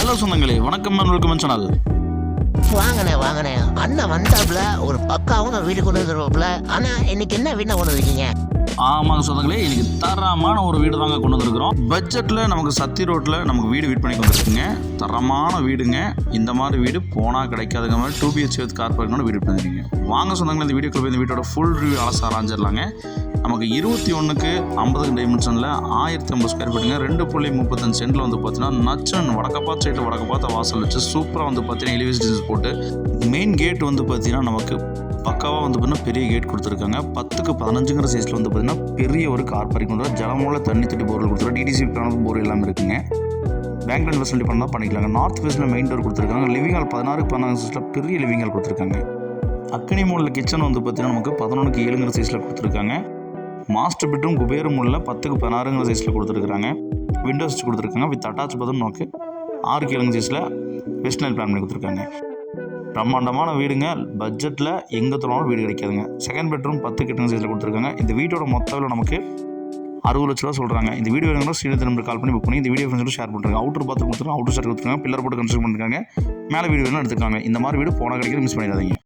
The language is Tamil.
ஹலோ சொந்தங்களே வணக்கம் அண்ட் வெல்கம் சேனல் வாங்கண்ணே வாங்கண்ணே. அண்ணன் வந்தாப்புல ஒரு பக்காவும் வீடு கொண்டு வந்துருவாப்புல. ஆனா இன்னைக்கு என்ன வீணா கொண்டு வந்திருக்கீங்க? ஆமாங்க சொந்தங்களே இன்னைக்கு தரமான ஒரு வீடு தாங்க கொண்டு வந்திருக்கிறோம். பட்ஜெட்டில் நமக்கு சத்தி ரோட்டில் நமக்கு வீடு வீட் பண்ணி வந்துருக்குங்க தரமான வீடுங்க. இந்த மாதிரி வீடு போனால் கிடைக்காதுங்க மாதிரி டூ பிஹெச் வித் கார் பார்க்கணும் வீடு பண்ணிருக்கீங்க. வாங்க சொந்தங்களே இந்த வீடியோ போய் இந்த வீட்டோட ஃபுல் ரிவ்யூ அலச ஆராய்ஞ்சிடலாங்க நமக்கு இருபத்தி ஒன்றுக்கு ஐம்பது டைமென்ஷனில் ஆயிரத்தி ஐம்பது ஸ்கொயர் ஃபீட்டுங்க ரெண்டு புள்ளி முப்பத்தஞ்சு சென்டில் வந்து பார்த்தீங்கன்னா நச்சன் வடக்கப்பாத்து வடக்க வடக்கப்பாத்த வாசல் வச்சு சூப்பராக வந்து பார்த்தீங்கன்னா எலிவேஷன் போட்டு மெயின் கேட் வந்து பார்த்தீங்கன்னா நமக்கு பக்காவாக வந்து பார்த்தீங்கன்னா பெரிய கேட் கொடுத்துருக்காங்க. பத்துக்கு பதினஞ்சுங்கிற சைஸில் வந்து பார்த்தீங்கன்னா பெரிய ஒரு கார் பார்க்கிங் வந்து ஜலமூல தண்ணி தட்டி போர் கொடுத்துருக்காங்க. டிடிசி பேனல் போர் எல்லாமே இருக்குங்க. பேங்க் லோன் ஃபெசிலிட்டி பண்ணால் பண்ணிக்கலாங்க. நார்த் ஃபேஸில் மெயின் டோர் கொடுத்துருக்காங்க. லிவிங் ஹால் பதினாறு பதினாறு சைஸில் பெரிய லிவிங் ஹால் கொடுத்துருக்காங்க. அக்கனி மூலில் கிச்சன் வந்து பார்த்தீங்கன்னா நமக்கு பதினொன்றுக்கு ஏழுங்கிற சைஸில் கொடுத்துருக்காங்க. மாஸ்டர் பெட்ரூம் குபேரம் மூலில் பத்துக்கு பதினாறுங்கிற சைஸில் கொடுத்துருக்காங்க விண்டோஸ் கொடுத்துருக்காங்க. வித் அட்டாச் பதம் நோக்கு ஆறு கிழங்கு சைஸில் வெஸ்டர்னல் பிளான் பண்ணி கொடுத்துருக்காங்க. பிரம்மாண்டமான வீடுங்க. பட்ஜெட்டில் எங்கே தோணாலும் வீடு கிடைக்காதுங்க. செகண்ட் பெட்ரூம் பத்து கிட்டங்க சைஸில் கொடுத்துருக்காங்க. இந்த வீட்டோட மொத்த விலை நமக்கு அறுபது லட்ச ரூபா சொல்கிறாங்க இந்த வீடியோ வேணுங்கன்னா ஸ்ரீநிதி நம்பர் கால் பண்ணி புக் பண்ணி இந்த வீடியோ ஃப்ரெண்ட்ஸ் ஷேர் பண்ணுறாங்க அவுட்டர் பார்த்து கொடுத்துருக்காங்க அவுட்டர் ஷேர் கொடுத்துருக்காங்க பில்லர் போட்டு கன்ஸ்ட்ரக்ட் பண்ணிருக்காங்க. மேலே வீடு வேணும் எடுத்துக்காங்க. இந்த மாதிரி வீடு போனால் கிடைக்கிறது மிஸ் பண்ணிடாதீங்க.